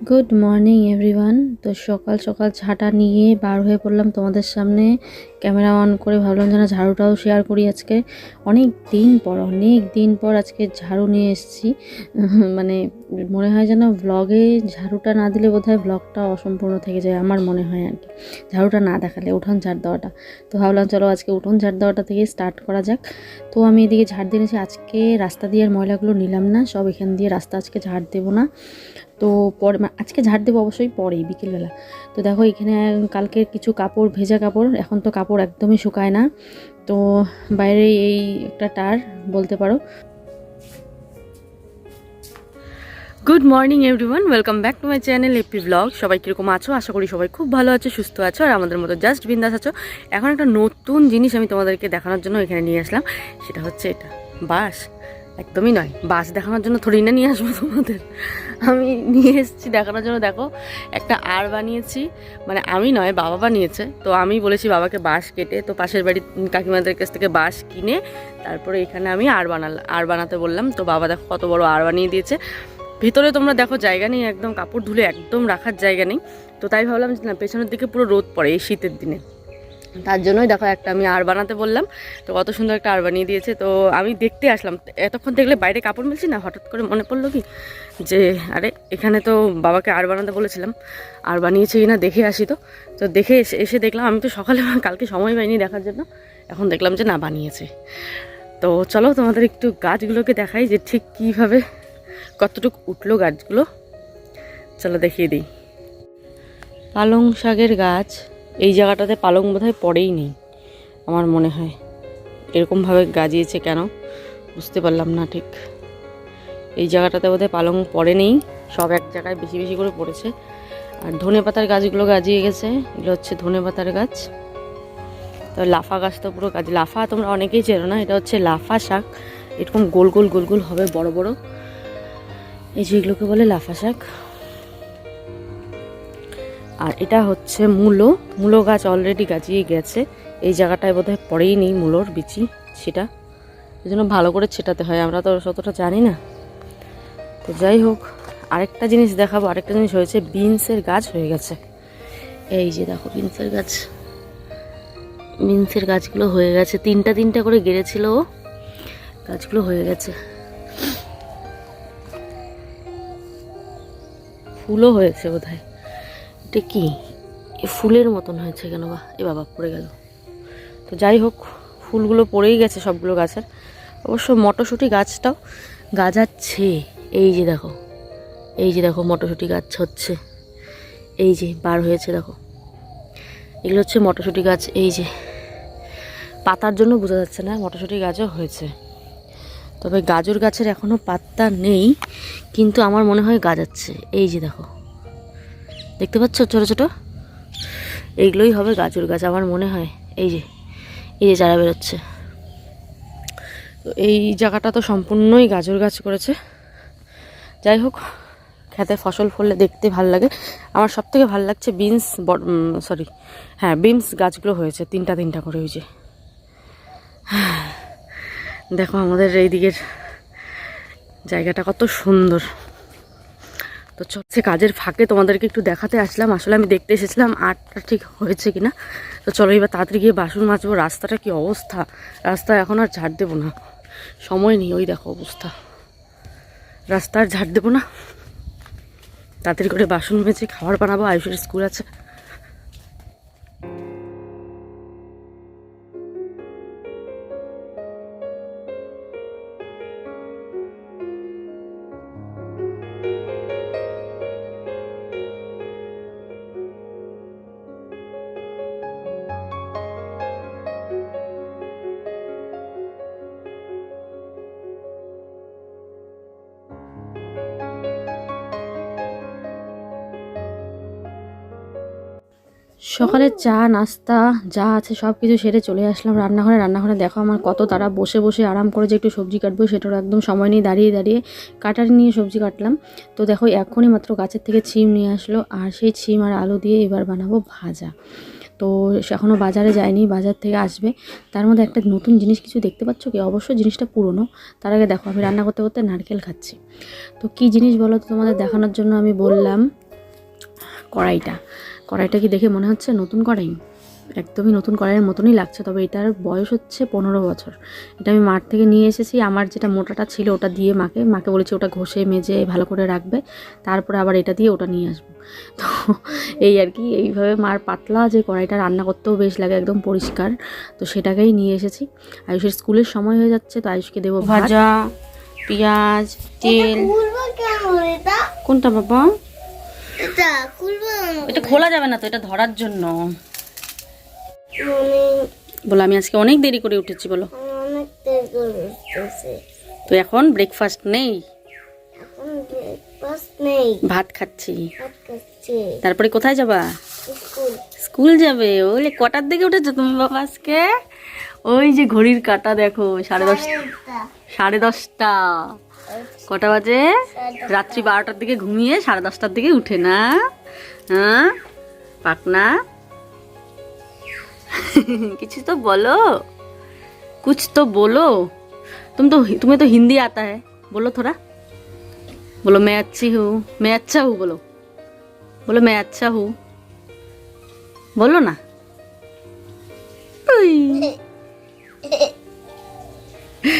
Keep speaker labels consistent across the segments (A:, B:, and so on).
A: Good morning everyone তো সকাল সকাল ঝাঁটা নিয়ে বার হয়ে পড়লাম তোমাদের সামনে। ক্যামেরা অন করে ভাবলাম যেন ঝাড়ুটাও শেয়ার করি আজকে। অনেক দিন পর, অনেক দিন পর আজকে ঝাড়ু নিয়ে এসেছি। মানে মনে হয় যেন ব্লগে ঝাড়ুটা না দিলে বোধহয় ব্লগটা অসম্পূর্ণ থেকে যায়, আমার মনে হয় আর কি। ঝাড়ুটা না দেখালে, উঠোন ঝাড় দেওয়াটা। তো ভাবলাম, চলো আজকে উঠোন ঝাড় দেওয়াটা থেকে স্টার্ট করা যাক। তো আমি এদিকে ঝাড় দিয়ে নিয়েছি আজকে রাস্তা দিয়ে আর ময়লাগুলো নিলাম না, সব এখান দিয়ে রাস্তা আজকে ঝাড় দেবো না। তো পরে আজকে ঝাড় দেবো অবশ্যই পরেই, বিকেলবেলা। তো দেখো, এখানে কালকের কিছু কাপড়, ভেজা কাপড়, এখন তো কাপড় একদমই শুকায় না। তো বাইরে এই একটা টার বলতে পারো। Good morning everyone welcome back to my channel A P blog সবাই কীরকম আছো? আশা করি সবাই খুব ভালো আছো, সুস্থ আছো, আর আমাদের মতো জাস্ট বিন্দাস আছো। এখন একটা নতুন জিনিস আমি তোমাদেরকে দেখানোর জন্য এখানে নিয়ে আসলাম। সেটা হচ্ছে এটা। বাস। একদমই নয়। বাস দেখানোর জন্য থোড়ি না নিয়ে আসব তোমাদের। আমি নিয়ে এসেছি দেখানোর জন্য। দেখো, একটা আর বানিয়েছি। মানে আমি নয়, বাবা বানিয়েছে। তো আমি বলেছি বাবাকে বাঁশ কেটে, তো পাশের বাড়ির কাকিমাদের কাছ থেকে বাঁশ কিনে, তারপরে এখানে আমি আর বানালাম আর বানাতে বললাম। তো বাবা দেখো কত বড় আর বানিয়ে দিয়েছে। ভিতরে তোমরা দেখো জায়গা নেই, একদম কাপড় ধুলে একদম রাখার জায়গা নেই। তো তাই ভাবলাম যে না, পেছনের দিকে পুরো রোদ পড়ে এই শীতের দিনে। তার জন্যই দেখো একটা আমি আর বানাতে বললাম, তো কত সুন্দর একটা আর বানিয়ে দিয়েছে। তো আমি দেখতে আসলাম, এতক্ষণ দেখলে বাইরে কাপড় মিলছি না? হঠাৎ করে মনে পড়ল কি? যে আরে, এখানে তো বাবাকে আর বানাতে বলেছিলাম, আর বানিয়েছে কি না দেখে আসি তো। তো দেখে এসে এসে দেখলাম, আমি তো সকালে কালকে সময় পাইনি দেখার জন্য। এখন দেখলাম যে না, বানিয়েছে। তো চলো তোমাদের একটু গাছগুলোকে দেখাই যে ঠিক কীভাবে কতটুকু উঠল গাছগুলো? চলো দেখিয়ে দিই। পালং শাকের গাছ, এই জায়গাটাতে পালং বোধহয় পড়েই নেই, আমার মনে হয়। এরকমভাবে গাজিয়েছে কেন? বুঝতে পারলাম না ঠিক। এই জায়গাটাতে বোধহয় পালং পড়ে নেই, সব এক জায়গায় বেশি বেশি করে পড়েছে। আর ধনে পাতার গাছগুলো গাজিয়ে গেছে, এগুলো হচ্ছে ধনে পাতার গাছ। তো লাফা গাছ তো পুরো গাছ, লাফা তোমরা অনেকেই চেনো না, এটা হচ্ছে লাফা শাক। এরকম গোল গোল গোল গোল হবে, বড় বড়। এই যেগুলোকে বলে লাফা শাক। আর এটা হচ্ছে মূলো। মূলো গাছ অলরেডি গাজিয়ে গেছে। এই জায়গাটায় বোধহয় পড়েই নেই মূলোর বিচি, সেটা। এই জন্য ভালো করে ছেটাতে হয়, আমরা তো ততটা জানি না। তো যাই হোক, আরেকটা জিনিস দেখাবো। আরেকটা জিনিস হয়েছে, বিনসের গাছ হয়ে গেছে। এই যে দেখো, বিনসের গাছ। বিনসের গাছগুলো হয়ে গেছে। তিনটা তিনটা করে গেড়েছিল গাছগুলো হয়ে গেছে। ফুলও হয়েছে বোধ হয় এটা কি? এ ফুলের মতন হয়েছে কেন বা? এ বাবা, পড়ে গেল। তো যাই হোক, ফুলগুলো পড়েই গেছে সবগুলো গাছের। অবশ্য মটরশুঁটি গাছটাও গাজাচ্ছে। এই যে দেখো, এই যে দেখো মটরশুঁটি গাছ হচ্ছে। এই যে বার হয়েছে দেখো। এগুলো হচ্ছে মটরশুঁটি গাছ, এই যে। পাতার জন্য বোঝা যাচ্ছে না, মটরশুঁটি গাছও হয়েছে। তবে গাজর গাছের এখনও পাত্তা নেই, কিন্তু আমার মনে হয় গাজাচ্ছে। এই যে দেখো। দেখতে পাচ্ছ ছোটো ছোটো? এইগুলোই হবে গাজর গাছ আমার মনে হয়। এই যে এই যে চারা বেরোচ্ছে। তো এই জায়গাটা তো সম্পূর্ণই গাজর গাছ করেছে। যাই হোক, খেতে ফসল ফললে দেখতে ভালো লাগে। আমার সব থেকে ভালো লাগছে বিনস সরি হ্যাঁ বিনস গাছগুলো হয়েছে, তিনটা তিনটা করে হয়েছে দেখো আমাদের এই দিকের জায়গাটা কত সুন্দর। তো চলছে কাজের ফাঁকে তোমাদেরকে একটু দেখাতে আসলাম। আসলে আমি দেখতে এসেছিলাম আটটা ঠিক হয়েছে কিনা। তো চলো এবার তাড়াতাড়ি গিয়ে বাসন মাজবো। রাস্তাটা কি অবস্থা? রাস্তা এখন আর ঝাড় দেবো না। সময় নেই ওই দেখো অবস্থা। রাস্তা আর ঝাড় দেবো না। তাড়াতাড়ি করে বাসন মেজে খাবার বানাবো। আয়ুষের স্কুল আছে। সকালে চা, নাস্তা, যা আছে সব কিছু সেরে চলে আসলাম রান্নাঘরে। রান্নাঘরে দেখো আমার কত তারা বসে বসে আরাম করে যে একটু সবজি কাটবো সেটারও একদম সময় নিয়ে দাঁড়িয়ে দাঁড়িয়ে কাটারি নিয়ে সবজি কাটলাম। তো দেখো এখনই মাত্র গাছের থেকে ছিম নিয়ে আসলো, আর সেই ছিম আর আলু দিয়ে এবার বানাবো ভাজা। তো এখনও বাজারে যায়নি, বাজার থেকে আসবে। তার মধ্যে একটা নতুন জিনিস কিছু দেখতে পাচ্ছ কি? অবশ্যই জিনিসটা পুরনো। তার আগে দেখো, আমি রান্না করতে করতে নারকেল খাচ্ছি। তো কি জিনিস বলো তো তোমাদের দেখানোর জন্য আমি বললাম কড়াইটা। কড়াইটা কি দেখে মনে হচ্ছে নতুন কড়াই? একদমই নতুন কড়াইয়ের মতনই লাগছে তবে এটার বয়স হচ্ছে পনেরো বছর। এটা আমি মাঠ থেকে নিয়ে এসেছি আমার যেটা মোটাটা ছিল ওটা দিয়ে মাকে মাকে বলেছি ওটা ঘষে মেজে ভালো করে রাখবে তারপরে আবার এটা দিয়ে ওটা নিয়ে আসব। তো এই আর কি এইভাবে মার পাতলা যে কড়াইটা রান্না করতেও বেশ লাগে একদম পরিষ্কার। তো সেটাকেই নিয়ে এসেছি। আয়ুষের স্কুলের সময় হয়ে যাচ্ছে তো আয়ুষকে দেবো ভাজা পেঁয়াজ তেল। কোনটা বাবা?
B: এটা
A: খোলা যাবে না তো এটা ধরার জন্য।
B: মানে
A: বলো আমি আজকে অনেক দেরি করে উঠেছি বলো। তো এখন ব্রেকফাস্ট নেই? ভাত খাচ্ছি। তারপরে কোথায় যাবা?
B: স্কুল।
A: স্কুল যাবে? ওলে কটার দিকে উঠেছো তুমি বাবা আজকে? ওই যে ঘড়ির কাটা দেখো সাড়ে দশটা। সাড়ে দশটা। কটা বাজে রাত্রি বারোটার দিকে ঘুমিয়ে সাড়ে দশটার দিকে উঠে না হ্যাঁ পাকনা কিছু তো বলো कुछ तो बोलो तुम तो तुम्हें तो हिंदी आता है बोलो थोड़ा बोलो मैं अच्छी हूँ मैं अच्छा हूँ बोलो बोलो मैं अच्छा हूँ बोलो ना उई।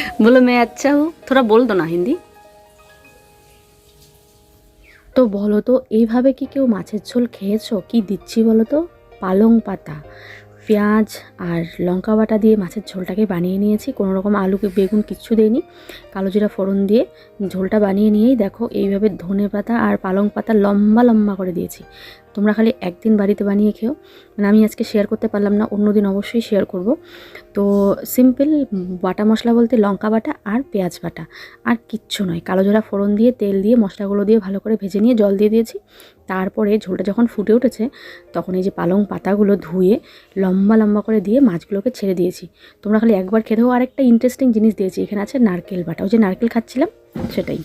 A: बोलो मैं अच्छा हूँ थोड़ा बोल दो ना हिंदी তো বলো তো এইভাবে কি কেউ মাছের ঝোল খেয়েছো কি দিচ্ছি বলো তো পালং পাতা পেঁয়াজ আর লঙ্কা বাটা দিয়ে মাছের ঝোলটাকে বানিয়ে নিয়েছি কোনো রকম আলু বেগুন কিচ্ছু দেইনি কালো জিরা ফোড়ন দিয়ে ঝোলটা বানিয়ে নিয়েই দেখো এইভাবে ধনে পাতা আর পালং পাতা লম্বা লম্বা করে দিয়েছি তোমরা খালি একদিন বাড়িতে বানিয়ে খেও। মানে আমি আজকে শেয়ার করতে পারলাম না, অন্য দিন অবশ্যই শেয়ার করব। তো সিম্পল বাটা মশলা বলতে লঙ্কা বাটা আর পেঁয়াজ বাটা। আর কিচ্ছু নয়, কালো জোড়া ফোড়ন দিয়ে, তেল দিয়ে, মশলাগুলো দিয়ে ভালো করে ভেজে নিয়ে জল দিয়ে দিয়েছি। তারপরে ঝোলটা যখন ফুটে উঠেছে, তখন এই যে পালং পাতাগুলো ধুয়ে লম্বা লম্বা করে দিয়ে মাছগুলোকে ছেড়ে দিয়েছি। তোমরা খালি একবার খেতেও আরেকটা ইন্টারেস্টিং জিনিস দিয়েছি। এখানে আছে নারকেল বাটা। ওই যে নারকেল খাচ্ছিলাম, সেটাই।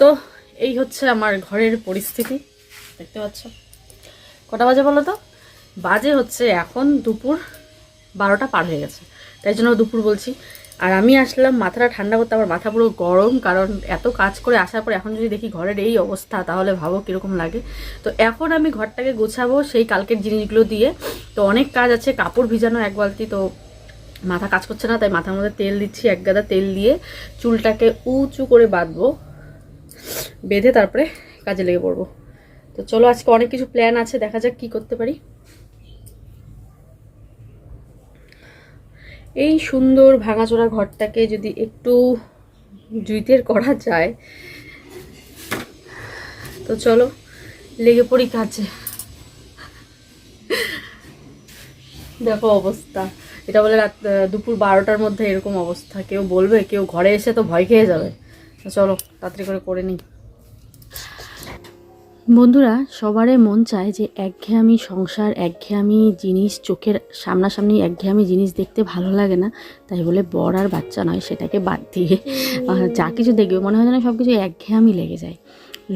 A: তো এই হচ্ছে আমার ঘরের পরিস্থিতি, দেখতে পাচ্ছ? কটা বাজে বলো তো? বাজে হচ্ছে এখন দুপুর বারোটা পার হয়ে গেছে। তাই জন্য দুপুর বলছি। আর আমি আসলাম, মাথাটা ঠান্ডা করতে আমার মাথা পুরো গরম, কারণ এত কাজ করে আসার পর এখন যদি দেখি ঘরের এই অবস্থা, তাহলে ভাবো কীরকম লাগে। তো এখন আমি ঘরটাকে গোছাবো সেই কালকের জিনিসগুলো দিয়ে। তো অনেক কাজ আছে, কাপড় ভিজানো এক বালতি, তো মাথা কাজ করছে না, তাই মাথার মধ্যে তেল দিচ্ছি, এক গাদা তেল দিয়ে চুলটাকে উঁচু করে বাঁধবো, বেঁধে তারপরে কাজে লেগে পড়ব। তো চলো, আজকে অনেক কিছু প্ল্যান আছে, দেখা যাক কি করতে পারি। এই সুন্দর ভাঙাচোরা ঘরটাকে যদি একটু জুইতের করা যায়, তো চলো, লেগে পড়ি কাছে দেখো অবস্থা। এটা বলে রাত দুপুর বারোটার মধ্যে এরকম অবস্থা। কেউ বলবে, কেউ ঘরে এসে তো ভয় খেয়ে যাবে। চলো, তাড়াতাড়ি করে করে নিই। বন্ধুরা, সবারই মন চায় যে একঘেয়ামি সংসার, একঘেয়ামি জিনিস, চোখের সামনাসামনি একঘেয়ামি জিনিস দেখতে ভালো লাগে না। তাই বলে বর আর বাচ্চা নয়, সেটাকে বাদ দিয়ে যা কিছু দেখবে, মনে হয় যেন সব কিছু একঘেয়ামি লেগে যায়।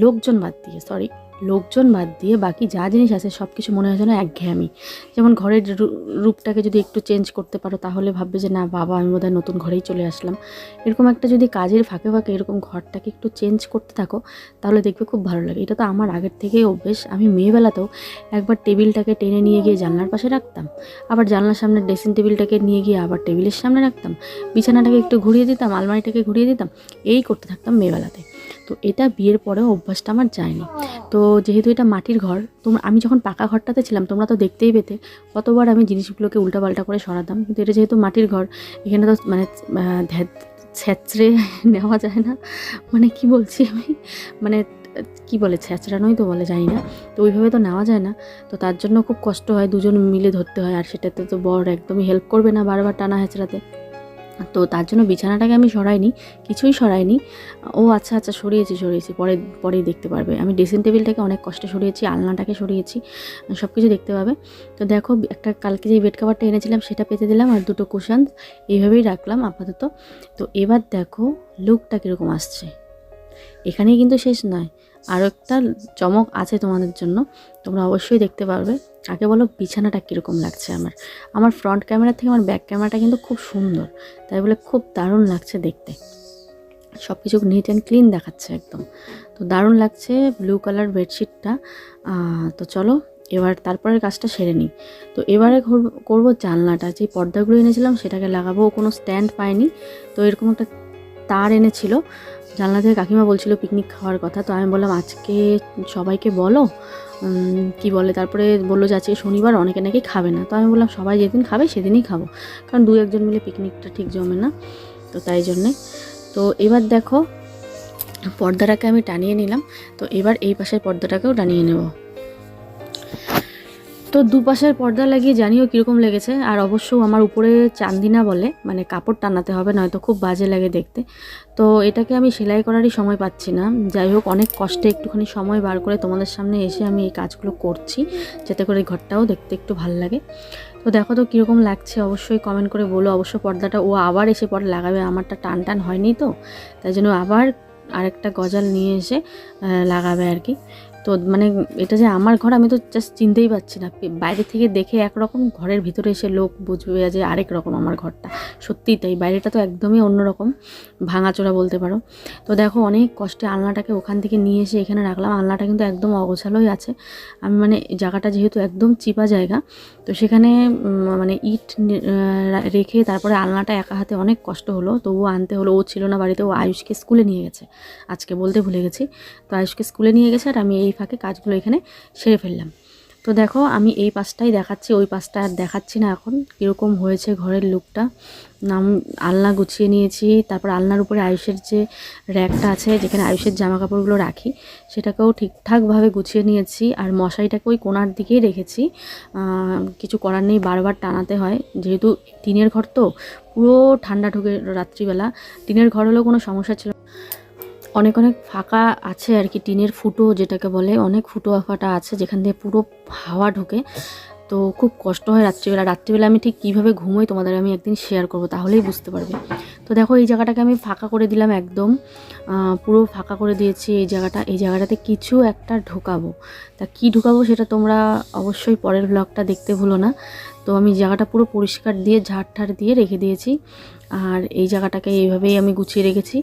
A: লোকজন বাদ দিয়ে সরি লোকজন বাদ দিয়ে বাকি যা জিনিস আছে সব কিছু মনে হয় যেন একঘেয়ামি। যেমন ঘরের রূপটাকে যদি একটু চেঞ্জ করতে পারো, তাহলে ভাববে যে, না, বাবা, আমি বোধহয় নতুন ঘরেই চলে আসলাম। এরকম একটা যদি কাজের ফাঁকে ফাঁকে এরকম ঘরটাকে একটু চেঞ্জ করতে থাকো, তাহলে দেখবে খুব ভালো লাগে। এটা তো আমার আগের থেকেই অভ্যেস। আমি মেয়েবেলাতেও একবার টেবিলটাকে টেনে নিয়ে গিয়ে জানলার পাশে রাখতাম। আবার জানলার সামনে ড্রেসিং টেবিলটাকে নিয়ে গিয়ে আবার টেবিলের সামনে রাখতাম। বিছানাটাকে একটু ঘুরিয়ে দিতাম, আলমারিটাকে ঘুরিয়ে দিতাম। এই করতে থাকতাম মেয়েবেলাতে। তো এটা বিয়ের পরেও অভ্যাসটা আমার যায়নি। তো যেহেতু এটা মাটির ঘর তোমরা আমি যখন পাকা ঘরটাতে ছিলাম, তোমরা তো দেখতেই পেতে, কতবার আমি জিনিসগুলোকে উল্টাপাল্টা করে সরাতাম। কিন্তু এটা যেহেতু মাটির ঘর, এখানে তো মানে ছ্যাঁচড়ে নেওয়া যায় না। মানে কি বলছি আমি? মানে কি বলে ছ্যাঁচড়ানোই তো বলে, জানি না। তো ওইভাবে তো নেওয়া যায় না। তো তার জন্য খুব কষ্ট হয়, দুজন মিলে ধরতে হয়, আর সেটাতে তো বর একদমই হেল্প করবে না বারবার টানা হেঁচড়াতে। তো তার জন্য বিছানাটাকে আমি সরাইনি, কিছুই সরাইনি। ও আচ্ছা আচ্ছা সরিয়েছি সরিয়েছি, পরে, পরেই দেখতে পারবে। আমি ড্রেসিং টেবিলটাকে অনেক কষ্টে সরিয়েছি, আলনাটাকে সরিয়েছি সব কিছু দেখতে পাবে। তো দেখো, একটা কালকে যে বেড কাভারটা এনেছিলাম, সেটা পেতে দিলাম আর দুটো কুশান এইভাবেই রাখলাম আপাতত। তো এবার দেখো লুকটা কীরকম আসছে। এখানেই কিন্তু শেষ নয়। আরও একটা চমক আছে তোমাদের জন্য। তোমরা অবশ্যই দেখতে পারবে। আগে বলো, বিছানাটা কীরকম লাগছে আমার? আমার ফ্রন্ট ক্যামেরা থেকে আমার ব্যাক ক্যামেরাটা কিন্তু খুব সুন্দর। তাই বলে খুব দারুণ লাগছে দেখতে। সব কিছু নিট অ্যান্ড ক্লিন দেখাচ্ছে একদম। তো দারুণ লাগছে ব্লু কালার বেডশিটটা তো চলো, এবার তারপরের কাজটা সেরে নিই। তো এবারে করব- জানলাটা। যে পর্দাগুলো এনেছিলাম, সেটাকে লাগাবো। কোনো স্ট্যান্ড পায়নি তো এরকম একটা তার এনেছিল। জানলা থেকে কাকিমা বলছিল পিকনিক খাওয়ার কথা, তো আমি বললাম, আজকে সবাইকে বলো কি বলে? তারপরে বলল যে, আজকে শনিবার, অনেকে নাকি খাবে না। তো আমি বললাম, সবাই যেদিন খাবে, সেদিনই খাব। কারণ দু একজন মিলে পিকনিকটা ঠিক জমে না, তো তাই জন্যে। তো এবার দেখো, পর্দাটাকে আমি টানিয়ে নিলাম, তো এবার এই পাশের পর্দাটাকেও টানিয়ে নেব। তো দুপাশের পর্দা লাগিয়ে জানিও কীরকম লেগেছে। আর অবশ্য আমার উপরে চান্দিনা বলে মানে কাপড় টানাতে হবে, নয়তো খুব বাজে লাগে দেখতে। তো এটাকে আমি সেলাই করারই সময় পাচ্ছি না। যাই হোক, অনেক কষ্টে একটুখানি সময় বার করে তোমাদের সামনে এসে আমি এই কাজগুলো করছি, যাতে করে ঘরটাও দেখতে একটু ভালো লাগে। তো দেখো তো কীরকম লাগছে, অবশ্যই কমেন্ট করে বলো। অবশ্য পর্দাটা, ও আবার এসে পরে লাগাবে, আমারটা টান টান হয়নি তো। তাই জন্য আবার আরেকটা গজাল নিয়ে এসে লাগাবে আর কি। তো মানে এটা যে আমার ঘর আমি তো জাস্ট চিনতেই পারছি না। বাইরে থেকে দেখে একরকম ঘরের ভিতরে এসে লোক বুঝবে যে আরেক রকম আমার ঘরটা। সত্যিই তাই, বাইরেটা তো একদমই অন্যরকম, ভাঙাচোরা বলতে পারো। তো দেখো অনেক কষ্টে আলনাটাকে ওখান থেকে নিয়ে এসে এখানে রাখলাম। আলনাটা কিন্তু একদম অগোছালোই আছে। আমি মানে জায়গাটা যেহেতু একদম চিপা জায়গা, তো সেখানে মানে ইট রেখে তারপরে আলনাটা একা হাতে অনেক কষ্ট হলো। তবুও আনতে হলো। ও ছিল না বাড়িতে, ও আয়ুষকে স্কুলে নিয়ে গেছে। আজকে বলতে ভুলে গেছি। তো আয়ুষকে স্কুলে নিয়ে গেছে আর আমি এই ফাঁকে কাজগুলো এখানে সেরে ফেললাম। তো দেখো, আমি এই পাশটাই দেখাচ্ছি, ওই পাশটা আর দেখাচ্ছি না এখন। কীরকম হয়েছে ঘরের লুকটা নাম, আলনা গুছিয়ে নিয়েছি। তারপর আলনার উপরে আয়ুষের যে র্যাকটা আছে, যেখানে আয়ুষের জামা কাপড়গুলো রাখি, সেটাকেও ঠিকঠাকভাবে গুছিয়ে নিয়েছি। আর মশারিটাকে ওই কোনার দিকেই রেখেছি। কিছু করার নেই, বারবার টানাতে হয়। যেহেতু টিনের ঘর তো, পুরো ঠান্ডা ঢুকে রাত্রিবেলা। টিনের ঘর হলেও কোনো সমস্যা ছিল। অনেক অনেক ফাঁকা আছে আর কি, টিনের ফুটো যেটাকে বলে, অনেক ফুটো ফাটা আছে যেখান দিয়ে পুরো হাওয়া ঢোকে। তো খুব কষ্ট হয় রাত্রিবেলা। রাত্রিবেলা আমি ঠিক কীভাবে ঘুমোই তোমাদের আমি একদিন শেয়ার করব, তাহলেই বুঝতে পারবে। তো দেখো এই জায়গাটাকে আমি ফাঁকা করে দিলাম একদম। পুরো ফাঁকা করে দিয়েছি এই জায়গাটা। এই জায়গাটাতে কিছু একটা ঢোকাবো। তা কি ঢোকাবো সেটা তোমরা অবশ্যই পরের ব্লগটা দেখতে ভুলো না। তো আমি জায়গাটা পুরো পরিষ্কার দিয়ে ঝাড় ঠাড় দিয়ে রেখে দিয়েছি। আর এই জায়গাটাকে এইভাবেই আমি গুছিয়ে রেখেছি।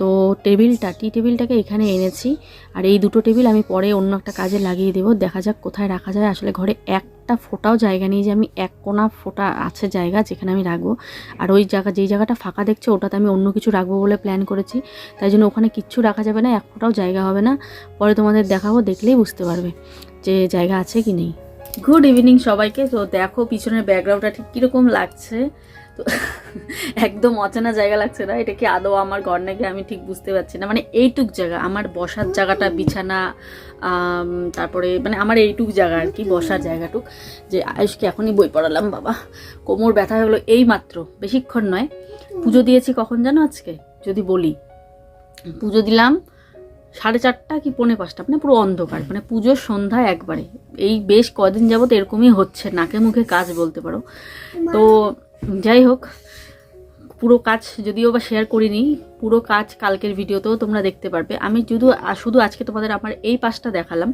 A: তো টেবিলটা, টি টেবিলটাকে এখানে এনেছি। আর এই দুটো টেবিল আমি পরে অন্য একটা কাজে লাগিয়ে দেবো। দেখা যাক কোথায় রাখা যায়। আসলে ঘরে একটা ফোটাও জায়গা নেই যে আমি এক কোনা ফোটা আছে জায়গা যেখানে আমি রাখব। আর ওই জায়গা, যেই জায়গাটা ফাঁকা দেখছ, ওটাতে আমি অন্য কিছু রাখব বলে প্ল্যান করেছি। তাই জন্য ওখানে কিচ্ছু রাখা যাবে না, এক ফোটাও জায়গা হবে না। পরে তোমাদের দেখাবো, দেখলেই বুঝতে পারবে যে জায়গা আছে কি নেই। গুড ইভিনিং সবাইকে। তো দেখো পিছনের ব্যাকগ্রাউন্ডটা ঠিক কীরকম লাগছে। তো একদম অচেনা জায়গা লাগছে না? এটা কি আদৌ আমার ঘর নাকি আমি ঠিক বুঝতে পারছি না? মানে এইটুক জায়গা, আমার বসার জায়গাটা, বিছানা তারপরে মানে আমার এইটুক জায়গা আর কি, বসার জায়গাটুক। যে আয়ুষকে এখনই বই পড়ালাম, বাবা। কোমর ব্যথা গেলো এই মাত্র বেশিক্ষণ নয়। পুজো দিয়েছি কখন জানো আজকে? যদি বলি। পুজো দিলাম সাড়ে চারটা কি পৌনে পাঁচটা মানে পুরো অন্ধকার। মানে পুজোর সন্ধ্যা একবারে। এই বেশ কদিন যাবত এরকমই হচ্ছে, নাকে মুখে কাজ বলতে পারো। তো যাই হোক পুরো কাজ যদিও বা শেয়ার করিনি, পুরো কাজ কালকের ভিডিওতেও তোমরা দেখতে পারবে। আমি শুধু শুধু আজকে তোমাদের আমার এই পাশটা দেখালাম,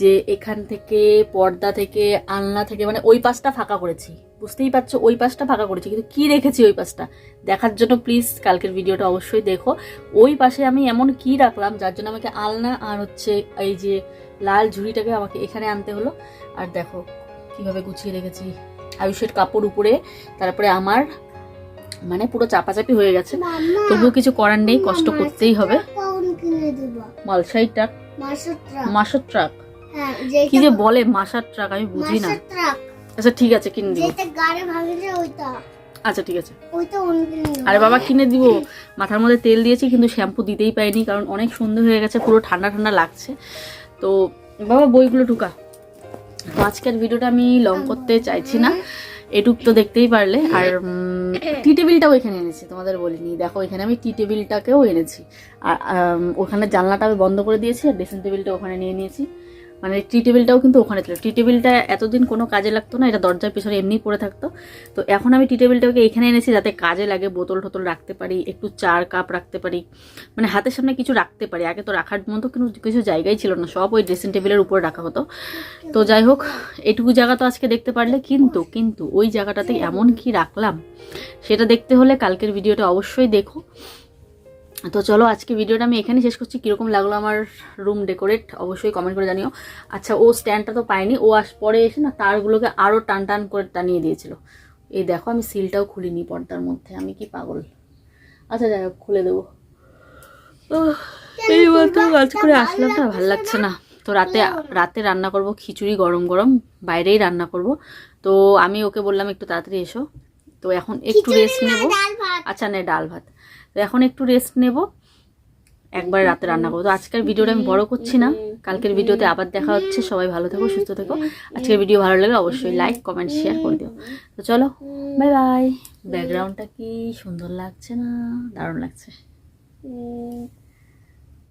A: যে এখান থেকে পর্দা থেকে আলনা থেকে মানে ওই পাশটা ফাঁকা করেছি। বুঝতেই পারছ, ওই পাশটা ফাঁকা করেছি, কিন্তু কি রেখেছি ওই পাশটা? দেখার জন্য প্লিজ কালকের ভিডিওটা অবশ্যই দেখো। ওই পাশে আমি এমন কি রাখলাম, যার জন্য আমাকে আলনা আর হচ্ছে এই যে লাল ঝুড়িটাকে আমাকে এখানে আনতে হলো। আর দেখো, কীভাবে গুছিয়ে রেখেছি। আয়ুষের কাপড় উপরে তারপরে আমার মানে পুরো চাপাচাপি হয়ে গেছে। তবুও কিছু করার নেই কষ্ট করতেই হবে। মালসাই ট্রাক
B: মাসুর ট্রাক
A: কি যে বলে মাসার ট্রাক আমি বুঝি না। আচ্ছা ঠিক আছে কিনে দিব। আচ্ছা ঠিক আছে। আরে বাবা কিনে দিব। মাথার মধ্যে তেল দিয়েছি কিন্তু শ্যাম্পু দিতেই পাইনি কারণ অনেক সুন্দর হয়ে গেছে পুরো ঠান্ডা ঠান্ডা লাগছে। তো বাবা বইগুলো ঢুকা। আজকের ভিডিওটা আমি লং করতে চাইছি না। এটুক তো দেখতেই পারলে। আর টি টেবিলটাও এখানে এনেছি, তোমাদের বলিনি। দেখো, এখানে আমি টি টেবিলটাকেও এনেছি। আর ওখানে জানলাটা আমি বন্ধ করে দিয়েছি আর ড্রেসিং টেবিলটা ওখানে নিয়ে নিয়েছি। মানে টি টেবিলটাও কিন্তু ওখানে ছিল। টি টেবিলটা এতদিন কোনো কাজে লাগতো না, এটা দরজার পিছনে এমনি পড়ে থাকতো। তো এখন আমি টি টেবিলটাকে এখানে এনেছি যাতে কাজে লাগে, বোতল টোতল রাখতে পারি, একটু চার কাপ রাখতে পারি মানে হাতের সামনে কিছু রাখতে পারি। আগে তো রাখার মতো কোনো কিছু জায়গাই ছিল না, সব ওই ড্রেসিং টেবিলের উপরে রাখা হতো। তো যাই হোক, এটুকু জায়গা তো আজকে দেখতে পারলে, কিন্তু কিন্তু ওই জায়গাটাতে এমন কি রাখলাম, সেটা দেখতে হলে কালকের ভিডিওটা অবশ্যই দেখো। তো চলো আজকে ভিডিওটা আমি এখানে শেষ করছি। কীরকম লাগল আমার রুম ডেকোরেট অবশ্যই কমেন্ট করে জানিও। আচ্ছা ও স্ট্যান্ডটা তো পায়নি। ও আস পরে এসে না তারগুলোকে আরও টান টান করে টানিয়ে দিয়েছিল। এই দেখো আমি সিলটাও খুলিনি পর্দার মধ্যে। আমি কি পাগল? আচ্ছা যাই হোক খুলে দেবো। উহ, এইবার তো কাজ করে আসলাম না ভালো লাগছে না। তো রাতে রাতে রান্না করব খিচুড়ি গরম গরম বাইরেই রান্না করব। তো আমি ওকে বললাম একটু তাড়াতাড়ি এসো। তো এখন একটু রেস্ট নেব। আচ্ছা নে ডাল ভাত। এখন একটু রেস্ট নেব। একবার রাতে রান্না করব। তো আজকের ভিডিওটা আমি বড় করছি না। কালকের ভিডিওতে আবার দেখা হচ্ছে। সবাই ভালো থেকো, সুস্থ থেকো। আজকের ভিডিও ভালো লাগলে অবশ্যই লাইক কমেন্ট শেয়ার করে দিও। তো চলো বাই বাই ব্যাকগ্রাউন্ডটা কি সুন্দর লাগছে না? দারুণ লাগছে।